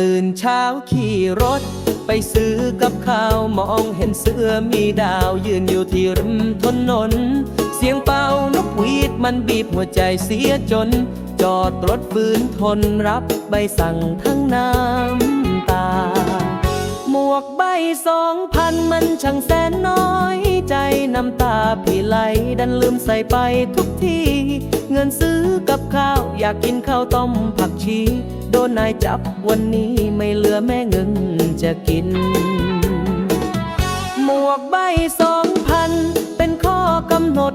ตื่นเช้าขี่รถ ไปซื้อกับข้าวมองเห็นเสื้อมีดาวยืนอยู่ที่ริมถนน เสียงเป่านกหวีดมันบีบหัวใจเสียจน จอดรถฝืนทนรับใบสั่งทั้งน้ำตา หมวกใบสองพันมันช่างแสนน้อยใจน้ำตาพี่ไหลดันลืมใส่ไปทุกที เงินซื้อกับ อยากกินข้าวต้มผักชี โดนนายจับวันนี้ไม่เหลือแม่เงินจะกิน หมวกใบสองพัน เป็นข้อกำหนด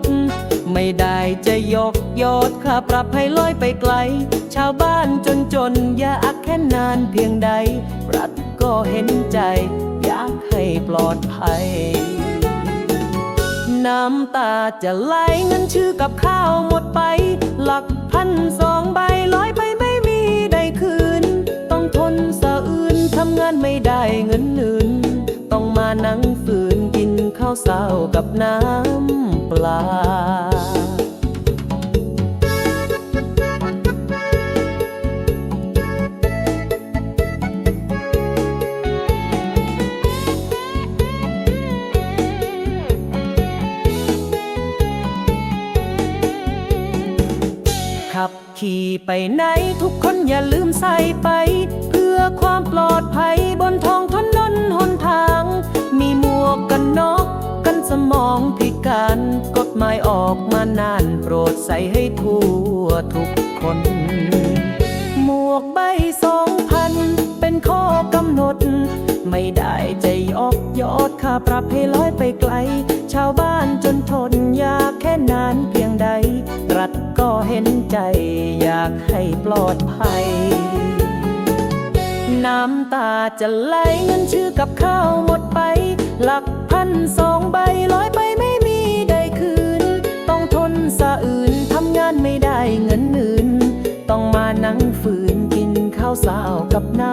ไม่ได้จะยกยอดค่าปรับให้ลอยไปไกล ชาวบ้านจนจนอยากแค่นานเพียงใด รัฐก็เห็นใจ อยากให้ปลอดภัยน้ำตาจะไหลเงินชื่อกับข้าวหมดไป หลักพันสอง เงินอื่นต้องมานั่งฝืนกินข้าวเศร้ากับน้ำปลาขับขี่ไปไหนทุกคนอย่าลืมใส่ สมองพิการกฎหมายออกมานานโปรดใส่ให้ทั่วทุกคน หมวกใบสองพันเป็นข้อกำหนด ไม่ได้จะยอกยอดค่าปรับให้ลอยไปไกล ชาวบ้านจนทนยากแค่นานเพียงใด รัฐก็เห็นใจอยากให้ปลอดภัยน้ำตาจะไหลเงินชื่อกับข้าวหมดไป หลัก พันสองใบลอยไปไม่มีได้คืน ต้องทนสะอื่นทำงานไม่ได้เงินอื่น ต้องมานั่งฝืนกินข้าวสาวกับน้